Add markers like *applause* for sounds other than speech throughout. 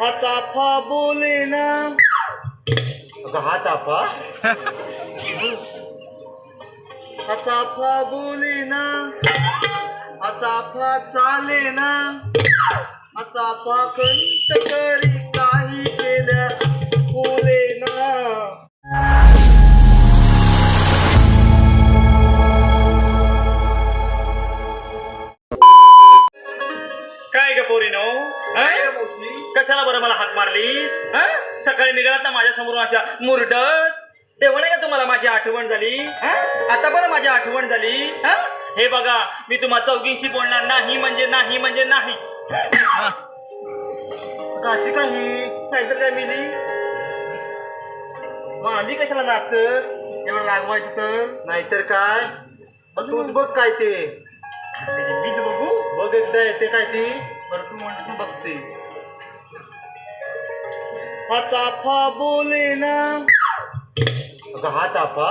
हा चाफा बोले ना. अगं हा चाफा? हा चाफा बोले ना. हा चाफा चाले ना. हा चाफा कंट करी कशाला बरं मला हाक मारली? हं? सकाळी निघालात ना माझ्यासमोर अशा मुरडत. तेव्हा नाही का तुम्हाला माझी आठवण झाली? हं? आता बरं माझी आठवण झाली. हं? हे बघा मी तुम्हा चौघींशी बोलणार नाही म्हणजे नाही म्हणजे नाही. अशी काही नाहीतर काय मिली? मग आली कशाला नाच एवढं लागवायचं तर नाहीतर काय? मग तूच बघ काय ते. त्याची बीज बघू? बघ एकदा येते काय ती. बरं तू म्हणतो बघते. हा चाफा बोले ना. अगं हा चाफा?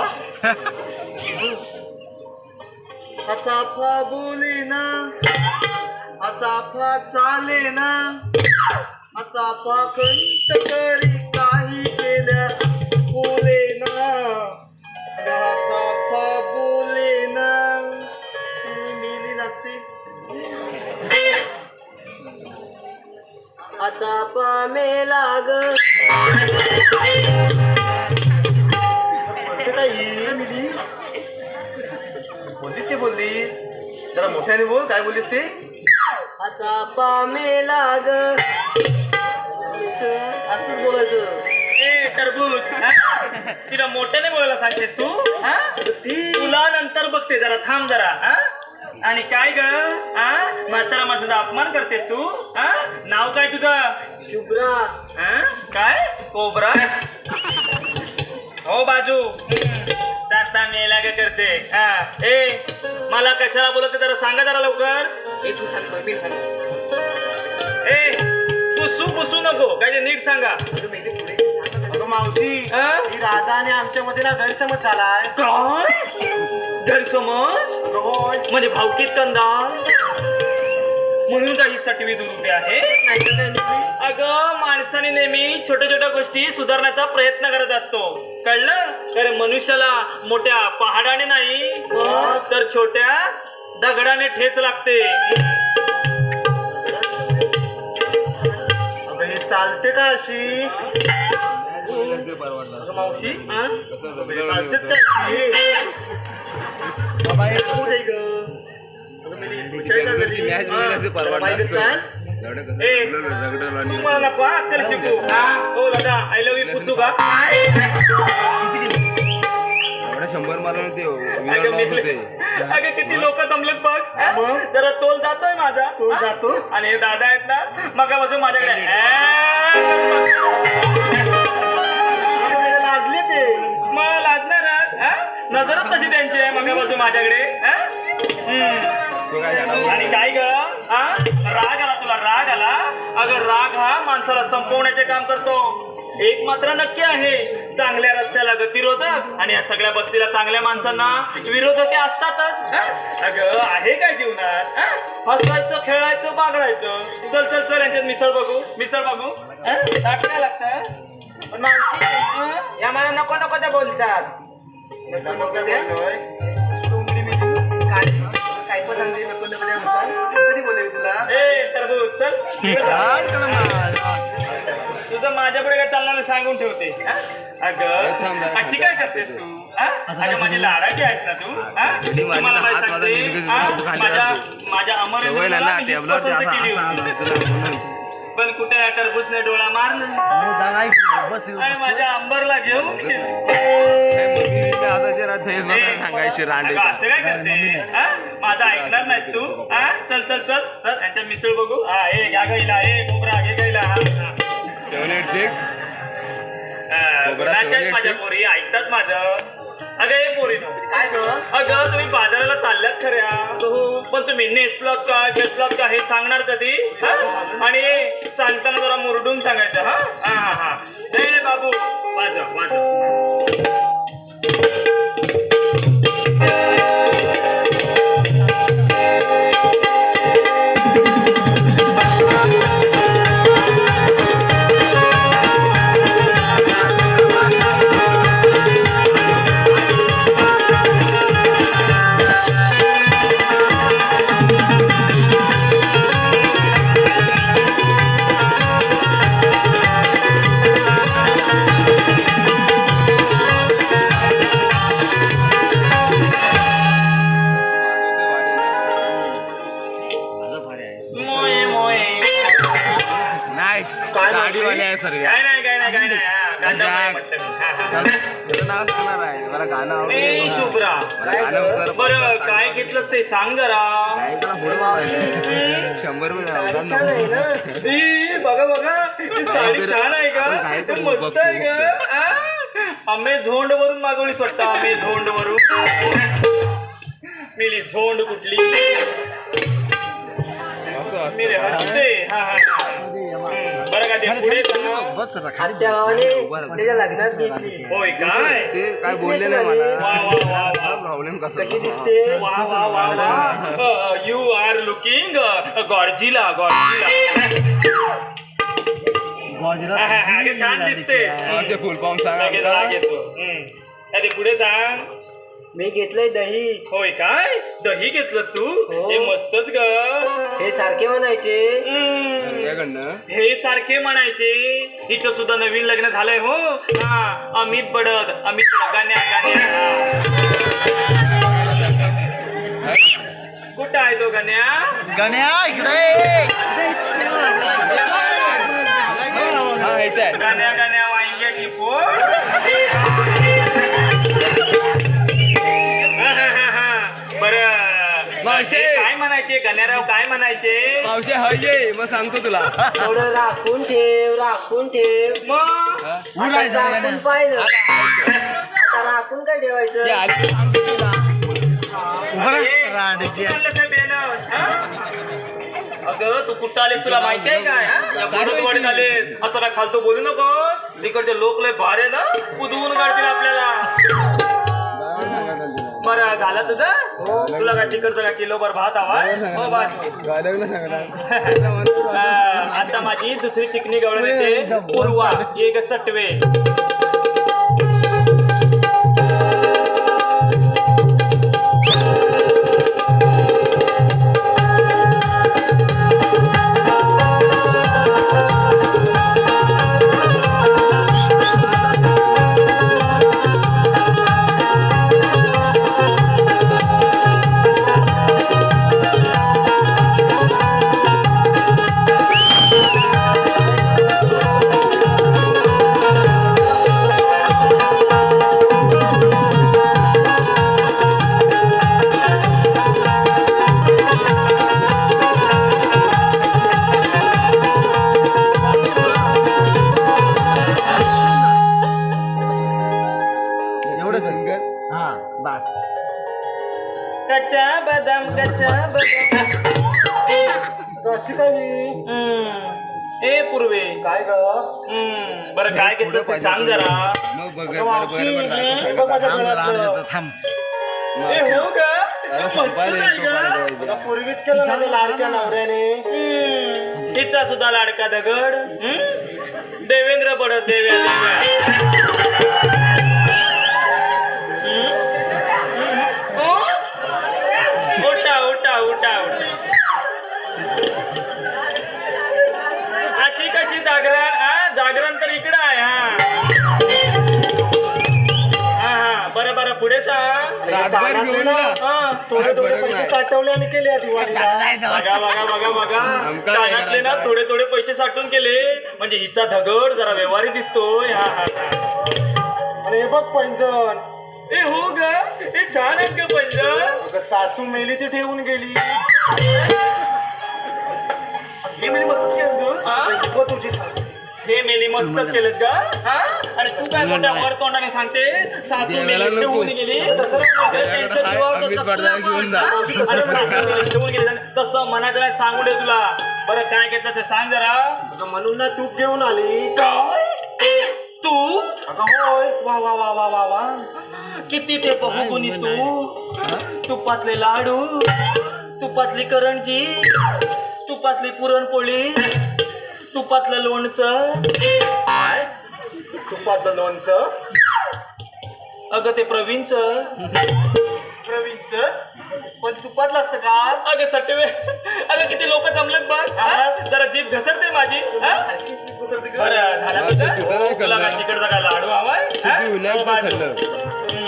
हा चाफा बोले ना. हा चाफा चाले ना. हा चाफा कंट करी काही केल्या बोले ना. अगं हा चाफा बोले ना. ती मिली नसती हा चाफा मेला ग. बोललीस ते बोलली जरा मोठ्याने बोल काय बोललीस ते आता पामे लाग असंच बोलायचं ए टरबूज हं? तिला मोठ्याने बोलायला सांगतेस तू हं? तुला नंतर बघते जरा थांब जरा हं? आणि काय ग हं? म्हातारा माणसाचा अपमान करतेस तू हं? नाव काय तुझं शुभ्रा हं? काय? कोबरा? हो बाजू. दाता मेला ग करते. हा. ए मला कशाला बोलत जरा सांगा जरा लवकर. ए, तू सांग बरं, मी सांग. ए पुसू पुसू नको. काय ते नीट सांगा. अगं, मेली पुढे सांग. ना. अगं मावशी हं? ही राधा आणि आमच्यामध्ये ना गैरसमज झालाय काय? गैरसमज? अगं होय. म्हणजे भावकीत कंदाल? म्हणून काही सटवी दुरुपे आहे? मिली? अगं माणसाने नेहमी छोट्या छोट्या गोष्टी सुधारण्याचा प्रयत्न करत असतो. कळलं? तर मनुष्याला मोठ्या पहाडाने नाही तर छोट्या दगडाने ठेच लागते. अगं ही चालते का अशी? अगं, मावशी? हं? बाबा हे दे ग. अगं. चाल. अक्कल शिकू हो दादा आय लव्ह यू पुचू का शंभर मारून ते विराट लॉस होते किती लोक जमलेत बघ जरा तोल जातोय माझा तोल जातो? आणि हे दादा आहेत ना मगापासून माझ्याकडे लागले ते मग लागणार नजरच तशी त्यांची आहे मगापासून माझ्याकडे आणि काय ग हा राग आला अगं राग हा माणसाला संपवण्याचे काम करतो एक मात्र नक्की आहे चांगल्या रस्त्याला गतिरोधक आणि या सगळ्या बस्तीला चांगल्या माणसांना विरोधके असतातच? अगं आहे काय जीवनात हा? हसायचं खेळायचं बागडायचं चल चल चल यांच्यात मिसळ बघू मिसळ बघू हा? काय लागतं पण? या मला नको नको ते बोलतात नको नको. काय पण नको नको. कधी तुला चल. तुझं माझ्यापुढे काय चालणार सांगून ठेवते? अगं अशी काय करतेस तू? हा? अगं माझी लाडाची आहेस ना तू? हा? तुम्हाला काय सांगते, माझ्या. माझ्या केली कुठे टरबूजने डोळा मारला. आणि माझ्या अंबरला घेऊन गेली. आता जरा सांगायची रांडे अगं, असं काय करते? हा? माझं ऐकणार नाहीस तू? हा? चल चल चल. चल यांच्या मिसळ बघू. हा ए घ्या गाईला ए कोबरा घे गाईला हा, हा. Seven eight six. अं, कोबरा कुणाच्याच सेवन एट माझ्या सिक्स? पोरी ऐकतात माझं. अगं हे पोरी. काय ग? अगं तुम्ही बाजाराला चालल्यात खऱ्या. पण तुम्ही नेसलात का घेतलात का हे सांगणार कधी? हा? आणि सांगताना जरा मुरडून सांगायचं हा? हा हा हा. नाही नाही बाबू. वाजव वाजव. बरं काय घेतलंस ते सांग जरा? शंभर बघा बघा. साडी छान आहे का? मस्त आहे का? आम्ही झोंड वरून मागवलीस वाटतं आम्ही झोंड वरून मिली झोंड कुठली? असं असतं. हा हा. का ते पुढे सांगा. आत्या भावाने त्याच्या लग्नात घेतली होय काय? ते काय बोलले नाही मला. वा वा वा वा. प्रॉब्लेम कसा कशी दिसते? वा वा वा वा. You are looking Godzilla Godzilla. छान दिसते. असे फुल फॉर्म लगेच सांगा राग येतो हम्म. अरे पुढे सांग. मी घेतलंय दही. होय काय? दही घेतलंस तू? हो. हे मस्तच ग. हे सारखे म्हणायचे. हे सारखे म्हणायचे. हिचं सुद्धा नवीन लग्न झालंय हो. हा अमित बडद अमित. गाण्या गाण्या. कुठं आहे तो गाण्या? गण्या इकडे. हा इथे आहे. गाण्या गाण्या वांग्याची मावशे. हे काय म्हणायचे? गण्याराव काय म्हणायचे? मावशी हय मग सांगतो तुला. थोडं राखून ठेव राखून ठेव. मग? आता राखून पाहिलं. आता राखून काय ते ठेवायचं आली की सांगतो तुला. अरे, रांडगी. कुठं आणलं साहेब यानं? हा? अगं तू कुठं आलेस तुला? माहिती आहे काय? हा? या काय असं काय फालतू बोलू नको तिकडचे लोक लय भारे ना कुदवून काढतील आपल्याला. बरं झालं तुझं? तुला काय तिकडचं का किलो भर भात हवा? हो भात. *laughs* आता माझी दुसरी चिकनी गवळण येते. पूर्वा एक सटवे. कशी काय. ए पूर्वे काय ग हम्म. बरं काय घेतलंस ते सांग जरा मग बघ बरं बरं बरं बघ सांगतो. माझ्या गळ्यातलं. थांब ए हो का अरे मस्त संपायला नाही येतो का? पाणी द्यायचं. पूर्वीच केलं माझ्या लाडक्या नवऱ्याने हम्म. तिचा सुद्धा लाडका दगड हम्म? देवेंद्र पडत देव्या देव्या रातभर घेऊन जा. हा. थोडे थोडे पैसे. साठवले आणि केले या दिवाळीला. बघा बघा बघा बघा. आमका काय कानातले ना करायचं? थोडे थोडे पैसे साठवून केले. म्हणजे हिचा धगड जरा व्यवहारी दिसतोय हा हा हा. आणि हे बघ पैंजण. ए हो ग. हे छान आहेत ग पंजन अगं सासू मेली ती ठेवून गेली. हे मस्तच ग. हा? बघ तुझी सासू. हे मेली मस्तच केलंस का हा? आणि तू काय मोठ्या वर तोंडाने सांगते? सासू देवाला मेली नको. ठेवून गेली. तसं त्यांच्या जीवावर त्याचा तुला घेऊन जा. हा? आणि सासू मेली ठेवून गेली. तसं मनात नाही सांगू दे तुला. बरं काय घेतलं ते सांग जरा. अगं म्हणून ना तूप घेऊन आली. काय? तू? अगं होय. वा वा वा वा वा वा. किती ते बहुगुणी तू. तुपातले लाडू तुपातली करंजी तुपातली पुरणपोळी तुपातलं लोणचं तुपाचं लोणचं अगं ते प्रवीणचं प्रवीणचं पण तुपात लागतं का अगं सटवे अगं किती लोक जमलेत बघ हा? जरा जीभ घसरते माझी हा? बरं झालं मावशी, तुझं? तुझं नाही तुला काय खाल्लं. तिकडचा काय लाडू हवाय हा? सिद्धिविनायकचं हो, बाजू. खाल्लं हम्म.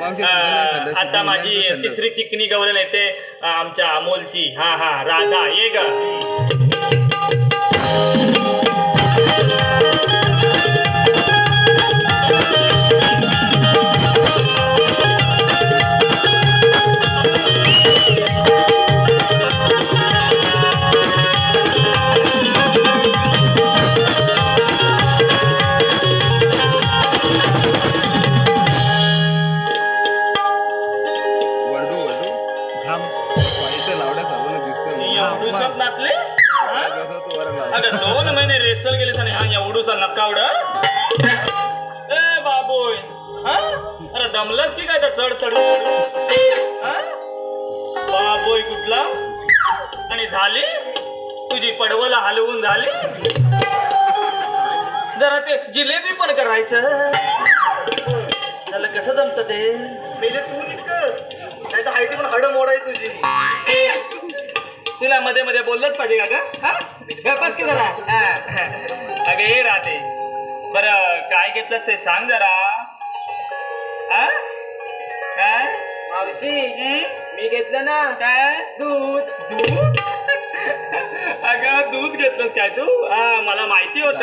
मावशी तुझं नाही अं, खाल्लं, आता माझी खाल्लं. तिसरी चिकनी गवळण येते अं, आमच्या अमोलची हा हा राधा ये ग Thank you. ते जिलेबी पण करायचं. त्याला कसं जमत ते? मेले तू नाही तर हायती पण हाडं मोड आहे तुझी. तुला मध्ये मध्ये बोललंच पाहिजे का ग? हा? गप्पच की जरा? हा. अगं राहते बर काय घेतलंस ते सांग जरा. हा? काय मावशी हं? मी घेतलं ना काय? दूध. दूध? अगं दूध घेतलंस काय तू? हा मला माहिती होत.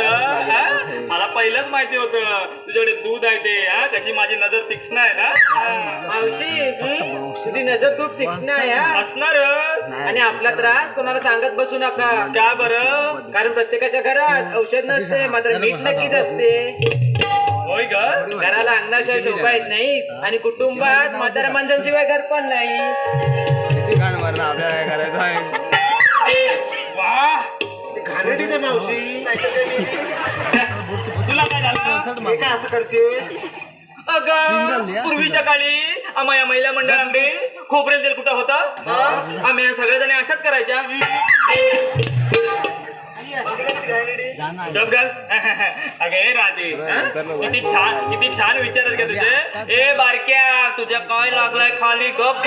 मला पहिलंच माहिती होतं. तुझ्याकडे दूध आहे ते हा? कशी माझी नजर तीक्ष्ण आहे ना? हा. मावशी तुझी नजर खूप तीक्ष्ण आहे हा? असणारच. आणि आपला त्रास कोणाला सांगत बसू नका. का बरं? कारण प्रत्येकाच्या घरात औषध नसते मात्र मीठ नक्कीच असते. होय ग? घराला अंगणाशिवाय शोभा येत नाही. आणि कुटुंबात म्हाताऱ्या माणसांशिवाय घर पण नाही. आपल्याला काय करायचं आहे. घाणेरडीच आहे मावशी. तुला काय झालं? हे काय असं करतेस? अगं पूर्वीच्या काळी आम्हा या महिला मंडळांकडे खोबरेल तेल कुठं होता? आम्ही या सगळ्या जणी अशाच करायच्या. गप घाल. *laughs* अगं हे राधे हं? किती छान किती छान विचार आहेत का तुझे. ए बारक्या तुझ्या काय लागलाय खाली गप?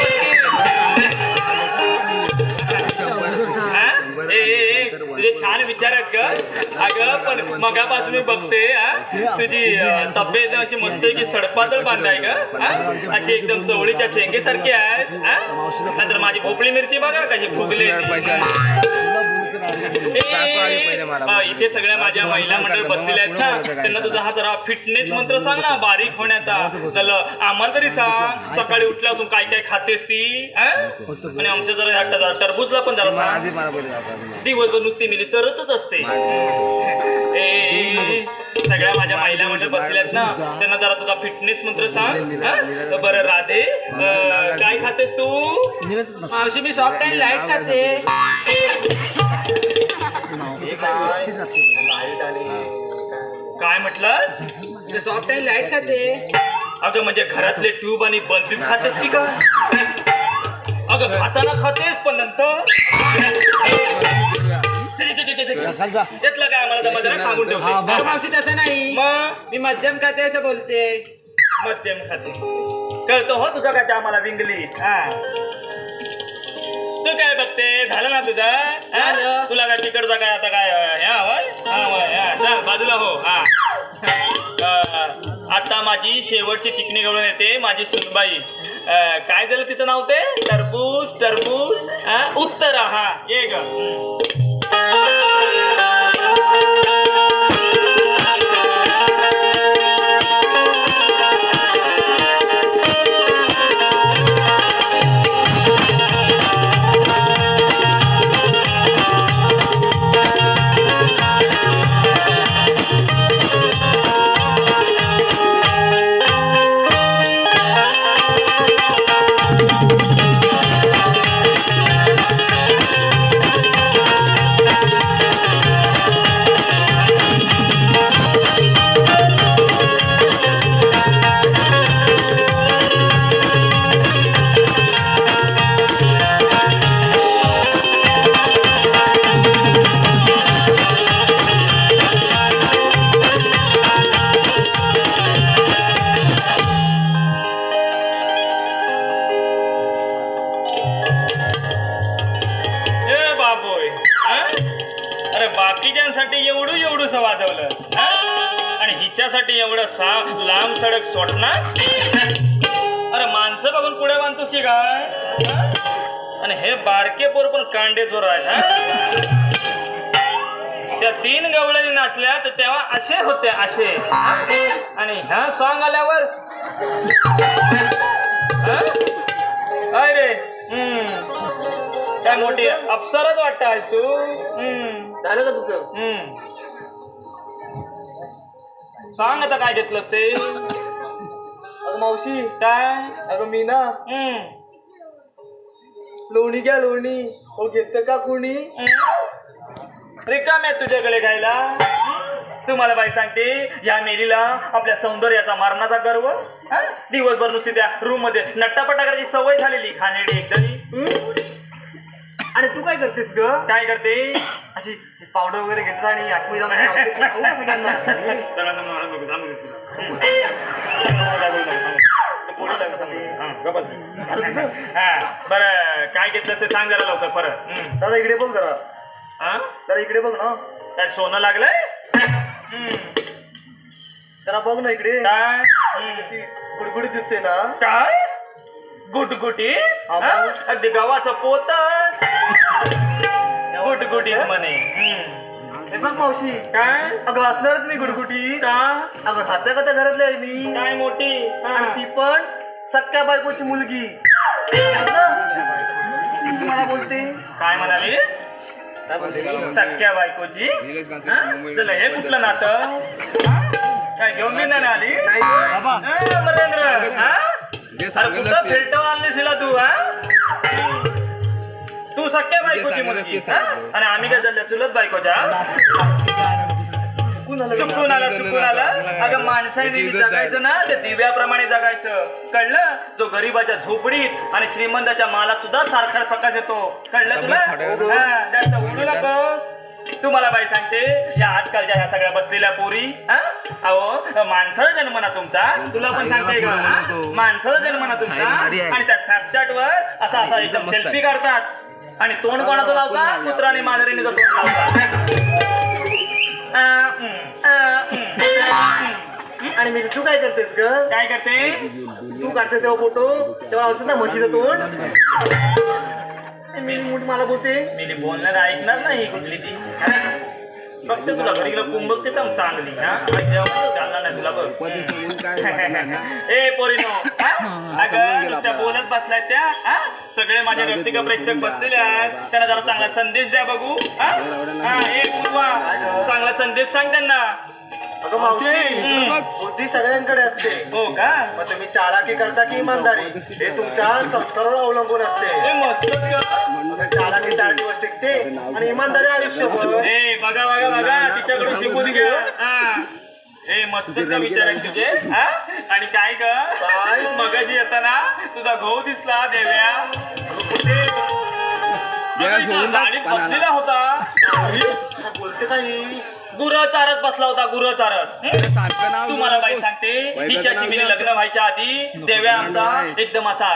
आहेत ग अगं पण मगापासून मी बघते हं? तुझी तब्येत अशी मस्त की सडपातळ बांधाय ग अशी एकदम चवळीच्या शेंगेसारखी आहेस नंतर माझी भोपळी मिरची बघा कशी फुगली. पहिले इथे सगळ्या माझ्या महिला मंडळ बसलेल्या आहेत. ना त्यांना तुझा हा जरा फिटनेस मंत्र सांग ना बारीक होण्याचा. चल आम्हाला तरी सांग. सकाळी उठल्यापासून काय काय खातेस ती? आणि आमच्या जरा टरबूजला पण जरा सांग. दिवसभर नुसती मिली चरतच असते. सगळ्या माझ्या महिला मंडळ बसलेल्या आहेत ना त्यांना जरा तुझा फिटनेस मंत्र सांग. बरं राधे काय खातेस तू? मावशी मी सॉफ्ट अँड लाइट खाते काय लाइट आणि काय म्हटलंस? सॉफ्ट अँड लाइट खाते. अगं म्हणजे घरातले ट्यूब आणि बल्ब बी खातेस की का अगं खाताना खातेस पण नंतर? काय जरा सांगून ठेवते. मावशी तसं नाही. मग? मी मध्यम खाते असं बोलते. मध्यम खाते. कळतो हो तुझं काय ते आम्हाला विंगली हा. तू काय बघते? झालं ना तुझं? हा? तुला काय तिकडचा काय आता काय होय हा हा चल बाजूला हो हा. अं, आता माझी शेवटची चिकणी गवळून येते माझी सुनबाई. अं, काय झालं तिचं नाव ते? टरबूज टरबूज हा? उत्तर हा ये ग. गवळणी नाचल्या तर तेव्हा असे होते असे? आणि ह्या सॉंग आल्यावर हा? काय रे हम्म. काय मोठी अप्सरच वाटत आहेस तू? हम्म, झालं का तुझं? हम्म. सांग आता काय घेतलंस ते. अगं मावशी. काय? अगं मी ना हम्म, लोणी घ्या लोणी. हो घेत का कोणी? हम्म. रिकाम्या तुझ्याकडे गायला. तुम्हाला बाई सांगते या मेलीला आपल्या सौंदर्याचा मारणाचा गर्व. हा? दिवसभर नुसती त्या रूममध्ये नट्टापट्टा करायची सवय झालेली. खाणेडी एकदम. आणि तू काय करतेस ग? काय करते? अशी पावडर वगैरे घेतला आणि आठवणी जाऊन लावतेस खाऊ का सगळ्यांना? हा, बरं काय घेतलं ते सांग जरा लवकर परत. हम्म. दादा इकडे बघ जरा. हा? जरा इकडे बघ ना. काय सोनं लागलंय? हम्म. जरा बघ ना इकडे. काय? हम्म. अशी गुडगुडीत दिसते ना. काय? गुटगुटी हा, हा? मग? अगदी गावाचं पोत. गुटगुटीत म्हणे. हम्म. हे बघ मावशी. काय? अगं असणारच मी गुडगुडी. का? अगं खात्या खात्या घरातली आहे मी. काय मोठी? हा. आणि ती पण सख्या बायकोची मुलगी. ना? मला बोलते. काय म्हणालीस? सख्या बायकोची निलेश हा? तुला हे कुठलं नातं? काय घेऊन बी नाही आली. हा, मरेंद्र हा? कुठं. फिरटव आणलीस हिला तू हा तू सख्या बायकोची मुलगी हा? आणि आम्ही काय चालल्या चुलत बायकोच्या चुकून आलं चुकून आला चुकून आला. अगं माणसाने जगायचं ना ते दिव्याप्रमाणे जगायचं. कळलं? जो गरीबाच्या झोपडीत आणि श्रीमंताच्या माला सुद्धा सारखा प्रकाश येतो. कळलं तुला? हा, जास्त बोलू नकोस तुम्हाला बाई सांगते या आजकालच्या ह्या सगळ्या बसलेल्या पोरी हा? अहो माणसाचा जन्म ना तुमचा. तुला पण सांगते का? हा? माणसाचा जन्म ना तुमचा. आणि त्या स्नॅपचॅट वर असा असा एकदम. सेल्फी काढतात. आणि तोंड कोणाचं लावतात? कुत्राने मांजरीने तोंड लावतात. आणि मी तू काय करतेस ग काय करते तू काढतेस तेव्हा फोटो तेव्हा होतं ना म्हशीचं तोंड मी मूठ मला बोलते मी बोलणार ऐकणार नाही कुठली ती फक्त तुला घरी गेलं कुंभकते तर चांगली जेवण घालणार नाही तुला बघ. ना? *laughs* ए पोरीनो? अगं नुसत्या बोलत बसल्यात त्या हा? सगळे माझे रसिक प्रेक्षक बसलेले आहेत. त्यांना जरा चांगला संदेश द्या बघू हा? हा, ए पूर्वा चांगला संदेश सांग त्यांना. अगं मावशी. बुद्धी सगळ्यांकडे असते. हो का? मग तुम्ही चालाकी करता की इमानदारी? हे तुमच्या संस्कारावर अवलंबून असते. मग चालाकी चार दिवस टिकते आणि इमानदारी आयुष्यभर. ए बघा बघा बघा तिच्याकडून शिकून हा. ए मस्त विचार आहे तुझे. हा? आणि काय ग? काय? मगाशी येताना तुझा भाऊ दिसला देव्या. अगं कुठे? देव्या अगं, इथं सोडून टाक गाडीत पानाला. बसलेला होता. बोलते काही गुरं चारत बसला होता गुरं चारत हं? सारखं तुम्हाला बाई. सांगते हिच्याशी नाव मी लग्न व्हायच्या आधी देव्या आमचा. एकदम असा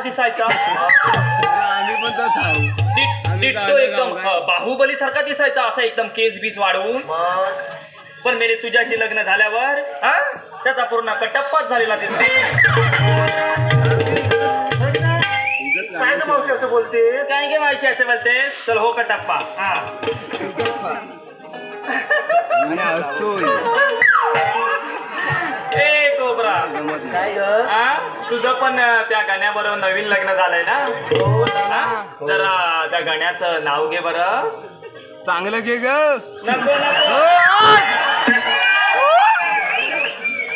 दिसायचा. आम्ही डिट्टो गावाला एकदम. बाहुबली सारखा दिसायचा असा एकदम केस बीस वाढवून. पण मेरे तुझ्याशी लग्न झाल्यावर हा त्याचा पूर्ण कटप्पाच झालेला दिसतो. काय ना मावशी असं बोलतेस? काय गे माहिती असे बोलते चल हो कटप्पा हा. असतोय. ए कोबरा. काय ग? हा तुझं पण त्या गाण्याबरोबर नवीन लग्न झालंय ना? हा? जरा त्या गाण्याचं नाव घे बरं. चांगलं घे ग. नको नको.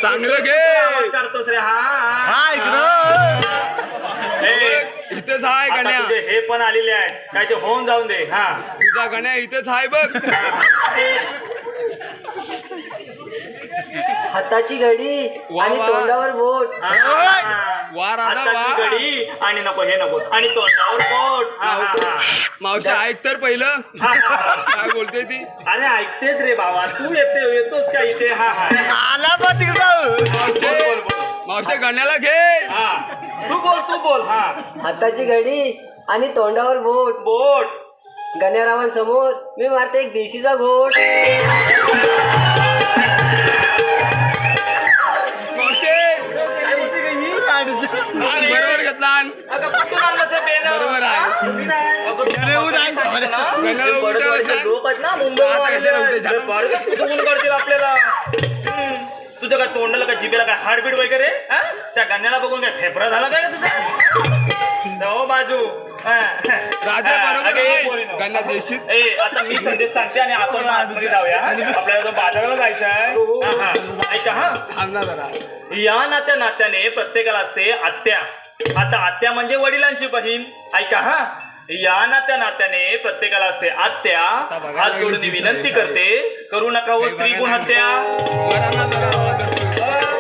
चांगलं घे. आवाज काढतोस रे हा हा. ए, इथेच आहे आता गण्या. तुझे हे पण आलेले आहेत. काय ते होऊन जाऊन दे हा. तुझा गण्या इथेच आहे बघ. हाताची घडी वा, आणि वा. तोंडावर बोट. हा, हा. वा राधा हाताची वा घडी आणि नको हे नको. आणि तोंडावर पोट हा, हा, हा. मावशी ऐक तर पहिलं. काय बोलते ती? अरे ऐकतेच रे बाबा. तू येते येतोस का इथे? हा हा. आला बा तिकडं. मावशी. मावशी गण्याला घे. हा. तू बोल तू बोल हा हाताची घडी आणि तोंडावर बोट बोट गण्यारावांसमोर मी मारते एक देशीचा घोट बरोबर घेतला आण. अगं कुठून आणलं ते पेन बरोबर आहे. अगं, तू उठाय. सांगितलं ना, गण्याला ते उठाय बडदवाडीचे सांग. लोक आहेत ना मुंबईला आता आलेले कशाला आहेत. उठायचं? ते बरं का कुठून करतील आपल्याला हम्म. तुझं काय तोंडाला काय जिभेला काय हार्टबीट वगैरे हा? त्या गाण्याला बघून काय फेफरा झाला काय तुझा? हो बाजू. राजा बरोबर अगं, ए, आहे. पोरीनो. गण्या देशीत ए आता मी संदेश सांगते आणि आपण आतमध्ये जाऊया. आपल्याला तो बाजाराला जायचं आहे. हा, हा. ऐका हा. जरा. या नात्या नात्याने प्रत्येकाला असते आत्या. आता आत्या म्हणजे वडिलांची बहीण. ऐका हा. या नात्या नात्याने प्रत्येकाला असते आत्या. हात जोडून विनंती करते. करू नका हो स्त्री गुण हत्या. जरा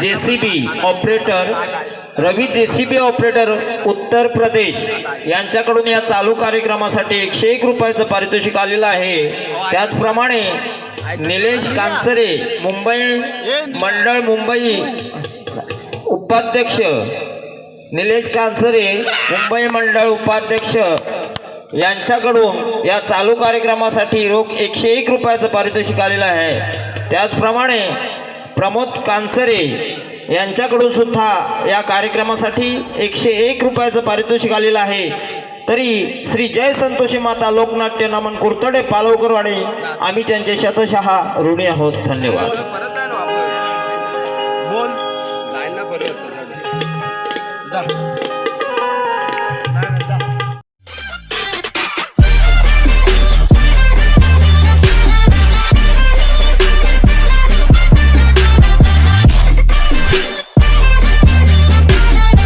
JCB operator Ravi JCB operator Uttar Pradesh यांच्याकडून या चालू कार्यक्रमासाठी एकशे एक रुपयाचं पारितोषिक आलेलं आहे. त्याचप्रमाणे निलेश कांसरे मुंबई मंडळ मुंबई उपाध्यक्ष निलेश कांसरे मुंबई मंडळ उपाध्यक्ष यांच्याकडून या चालू कार्यक्रमासाठी रोख एकशे एक रुपयाचं पारितोषिक आलेलं आहे. त्याचप्रमाणे प्रमोद कांसरे यांच्याकडून सुद्धा या कार्यक्रमासाठी एकशे एक रुपयाचं पारितोषिक आलेलं आहे. तरी श्री जय संतोषी माता लोकनाट्य नमन कुर्तडे पालवकरवाडे आम्ही त्यांचे शतशः ऋणी आहोत. धन्यवाद. बोल.